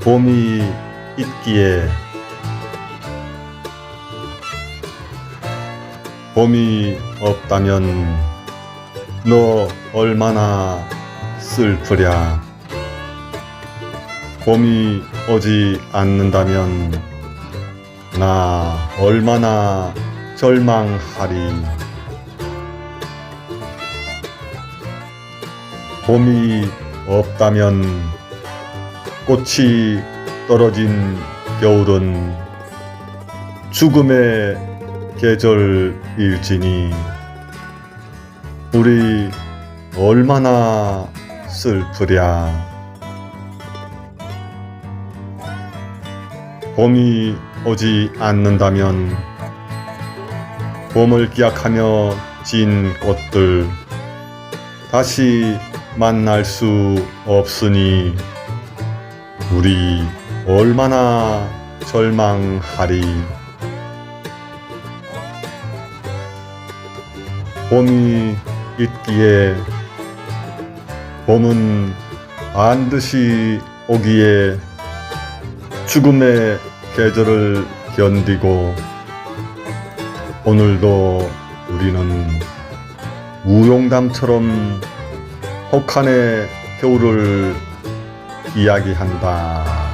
봄이 있기에 봄이 없다면 너 얼마나 슬프랴. 봄이 오지 않는다면 나 얼마나 절망하리. 봄이 없다면 꽃이 떨어진 겨울은 죽음의 계절일지니 우리 얼마나 슬프랴. 봄이 오지 않는다면 봄을 기약하며 진 꽃들 다시 만날 수 없으니 우리 얼마나 절망하리. 봄이 있기에 봄은 반드시 오기에 죽음의 계절을 견디고 오늘도 우리는 우용담처럼 혹한의 겨울을 이야기한다.